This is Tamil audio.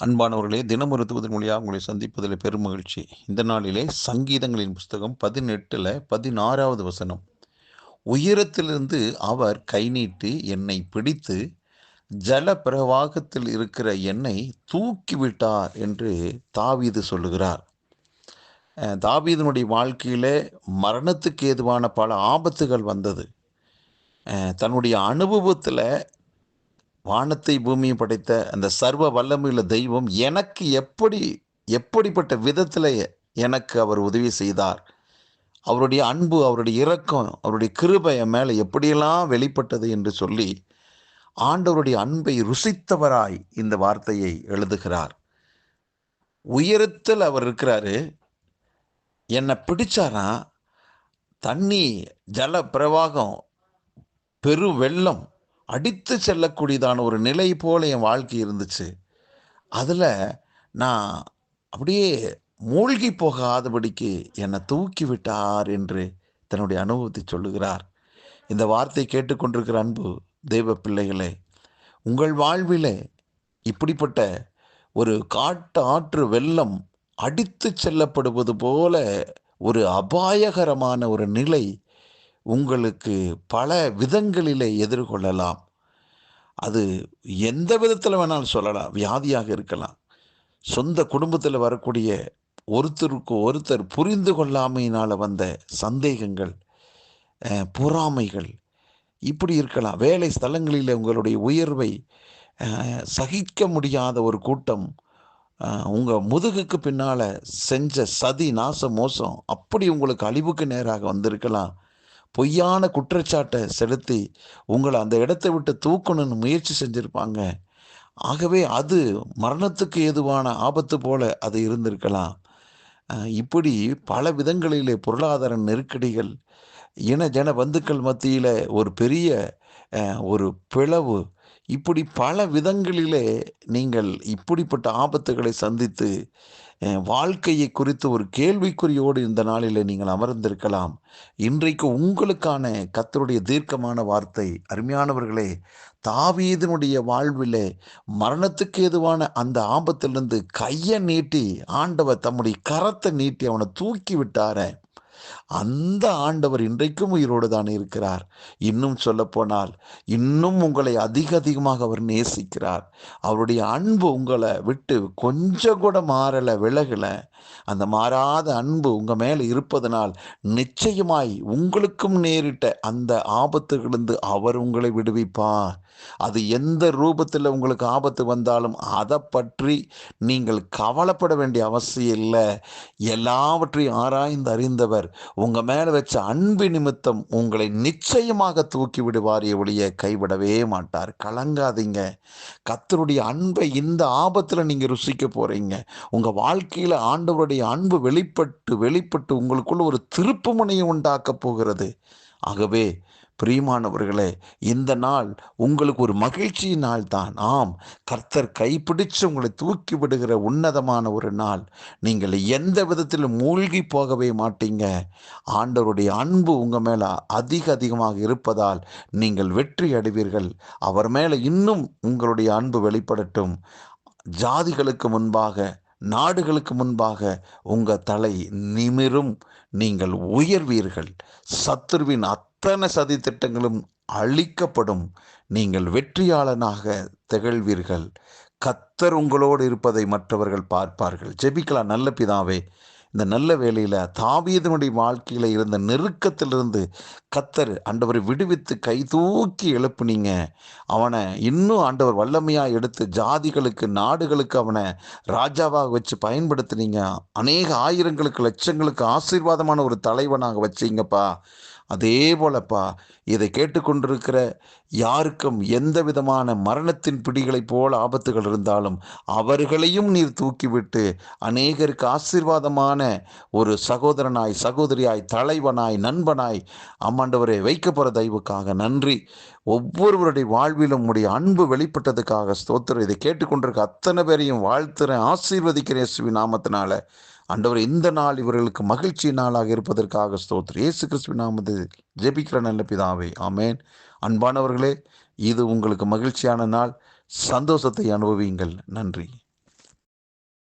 அன்பானவர்களே தினமொரு தூதன் மொழியாக உங்களை சந்திப்பதில் பெரும் மகிழ்ச்சி. இந்த நாளிலே சங்கீதங்களின் புஸ்தகம் பதினெட்டில் பதினாறாவது வசனம். உயரத்திலிருந்து அவர் கை நீட்டி என்னை பிடித்து ஜல பிரவாகத்தில் இருக்கிற என்னை தூக்கிவிட்டார் என்று தாவீது சொல்லுகிறார். தாவீதனுடைய வாழ்க்கையில் மரணத்துக்கு ஏதுவான பல ஆபத்துகள் வந்தது. தன்னுடைய அனுபவத்தில் வானத்தை பூமியும் படைத்த அந்த சர்வ வல்லமையுள்ள தெய்வம் எனக்கு எப்படி எப்படிப்பட்ட விதத்தில் எனக்கு அவர் உதவி செய்தார்? அவருடைய அன்பு அவருடைய இரக்கம் அவருடைய கிருபை என் மேலே எப்படியெல்லாம் வெளிப்பட்டது என்று சொல்லி ஆண்டவருடைய அன்பை ருசித்தவராய் இந்த வார்த்தையை எழுதுகிறார். உயரத்தில் அவர் இருக்கிறாரு. என்னை பிடிச்சாரா தண்ணி ஜல பிரவாகம் பெரு வெள்ளம் அடித்து செல்லக்கூடியதான ஒரு நிலை போல என் வாழ்க்கை இருந்துச்சு. அதில் நான் அப்படியே மூழ்கி போகாதபடிக்கு என்னை தூக்கி விட்டார் என்று தன்னுடைய அனுபவத்தை சொல்லுகிறார். இந்த வார்த்தை கேட்டுக்கொண்டிருக்கிற அன்பு தெய்வ பிள்ளைகளே உங்கள் வாழ்விலே இப்படிப்பட்ட ஒரு காட்டு ஆற்று வெள்ளம் அடித்து செல்லப்படுவது போல ஒரு அபாயகரமான ஒரு நிலை உங்களுக்கு பல விதங்களிலே எதிர்கொள்ளலாம். அது எந்த விதத்தில் வேணாலும் சொல்லலாம். வியாதியாக இருக்கலாம். சொந்த குடும்பத்தில் வரக்கூடிய ஒருத்தருக்கு ஒருத்தர் புரிந்து கொள்ளாமையினால் வந்த சந்தேகங்கள் பொறாமைகள் இப்படி இருக்கலாம். வேலை ஸ்தலங்களில் உங்களுடைய உயர்வை சகிக்க முடியாத ஒரு கூட்டம் உங்கள் முதுகுக்கு பின்னால் செஞ்ச சதி நாச மோசம் அப்படி உங்களுக்கு அழிவுக்கு நேராக வந்திருக்கலாம். பொய்யான குற்றச்சாட்டை செலுத்தி உங்களை அந்த இடத்தை விட்டு தூக்கணும்னு முயற்சி செஞ்சுருப்பாங்க. ஆகவே அது மரணத்துக்கு ஏதுவான ஆபத்து போல அது இருந்திருக்கலாம். இப்படி பல விதங்களிலே பொருளாதார நெருக்கடிகள் இன ஜன பந்துக்கள் மத்தியில் ஒரு பெரிய ஒரு பிளவு இப்படி பல விதங்களிலே நீங்கள் இப்படிப்பட்ட ஆபத்துகளை சந்தித்து வாழ்க்கையை குறித்து ஒரு கேள்விக்குறியோடு இந்த நாளில் நீங்கள் அமர்ந்திருக்கலாம். இன்றைக்கு உங்களுக்கான கத்தருடைய தீர்க்கமான வார்த்தை அருமையானவர்களே தாவீதனுடைய வாழ்விலே மரணத்துக்கு ஏதுவான அந்த ஆபத்திலிருந்து கையை நீட்டி ஆண்டவர் தம்முடைய கரத்தை நீட்டி அவனை தூக்கி விட்டாரன் அந்த ஆண்டவர் இன்றைக்கும் உயிரோடு தான் இருக்கிறார். இன்னும் சொல்லப்போனால் இன்னும் உங்களை அதிக அதிகமாக அவர் நேசிக்கிறார். அவருடைய அன்பு உங்களை விட்டு கொஞ்சம் கூட மாறலை விலகலை. அந்த மாறாத அன்பு உங்கள் மேலே இருப்பதனால் நிச்சயமாய் உங்களுக்கும் நேரிட்ட அந்த ஆபத்துகளிலிருந்து அவர் உங்களை விடுவிப்பார். அது எந்த ரூபத்தில் உங்களுக்கு ஆபத்து வந்தாலும் அதை பற்றி நீங்கள் கவலைப்பட வேண்டிய அவசியம் இல்லை. எல்லாவற்றையும் ஆராய்ந்து அறிந்தவர் உங்கள் மேலே வச்ச அன்பு நிமித்தம் உங்களை நிச்சயமாக தூக்கி விடுவார். ஒழிய கைவிடவே மாட்டார். கலங்காதீங்க. கத்தருடைய அன்பை இந்த ஆபத்தில் நீங்கள் ருசிக்க போகிறீங்க உங்கள் வாழ்க்கையில் ஆண்டவருடைய அன்பு வெளிப்பட்டு வெளிப்பட்டு உங்களுக்குள்ள ஒரு திருப்பு முனையை உண்டாக்க போகிறது. ஆகவே பிரியமானவர்களே இந்த நாள் உங்களுக்கு ஒரு மகிழ்ச்சியின் நாள் தான் ஆம் கர்த்தர் கைப்பிடிச்சு உங்களை தூக்கி விடுகிற உன்னதமான ஒரு நாள். நீங்கள் எந்த விதத்திலும் மூழ்கி போகவே மாட்டீங்க. ஆண்டவருடைய அன்பு உங்கள் மேலே அதிக அதிகமாக இருப்பதால் நீங்கள் வெற்றி அடைவீர்கள். அவர் மேலே இன்னும் உங்களுடைய அன்பு வெளிப்படட்டும். ஜாதிகளுக்கு முன்பாக நாடுகளுக்கு முன்பாக உங்கள் தலை நிமிரும். நீங்கள் உயர்வீர்கள். சத்துருவின் அத்தனை சதி திட்டங்களும் அழிக்கப்படும். நீங்கள் வெற்றியாளனாக திகழ்வீர்கள். கத்தர் உங்களோடு இருப்பதை மற்றவர்கள் பார்ப்பார்கள். ஜெபிக்கலாம் நல்ல பிதாவே இந்த நல்ல வேலையில் தாவீதனுடைய வாழ்க்கையில் இருந்த நெருக்கத்திலிருந்து கத்தர் ஆண்டவரை விடுவித்து கை தூக்கி எழுப்புனீங்க. அவனை இன்னும் ஆண்டவர் வல்லமையாக எடுத்து ஜாதிகளுக்கு நாடுகளுக்கு அவனை ராஜாவாக வச்சு பயன்படுத்தினீங்க. அநேக ஆயிரங்களுக்கு லட்சங்களுக்கு ஆசீர்வாதமான ஒரு தலைவனாக வச்சீங்கப்பா. அதே போலப்பா இதை கேட்டுக்கொண்டிருக்கிற யாருக்கும் எந்த விதமான மரணத்தின் பிடிகளைப் போல ஆபத்துகள் இருந்தாலும் அவர்களையும் நீர் தூக்கிவிட்டு அநேகருக்கு ஆசீர்வாதமான ஒரு சகோதரனாய் சகோதரியாய் தலைவனாய் நண்பனாய் அம்மாண்டவரை வைக்க போகிற தயவுக்காக நன்றி. ஒவ்வொருவருடைய வாழ்விலும் உடைய அன்பு வெளிப்பட்டதுக்காக ஸ்தோத்திரம். இதை கேட்டுக்கொண்டிருக்க அத்தனை பேரையும் வாழ்த்துறேன் ஆசீர்வதிக்கிறேன் சுவி நாமத்தினால. ஆண்டவர் இந்த நாள் இவர்களுக்கு மகிழ்ச்சி நாளாக இருப்பதற்காக ஸ்தோத்திரம். இயேசு கிறிஸ்துவ நாமது ஜெபிக்கிற நல்ல பிதாவே ஆமேன். அன்பானவர்களே இது உங்களுக்கு மகிழ்ச்சியான நாள். சந்தோஷத்தை அனுபவியுங்கள். நன்றி.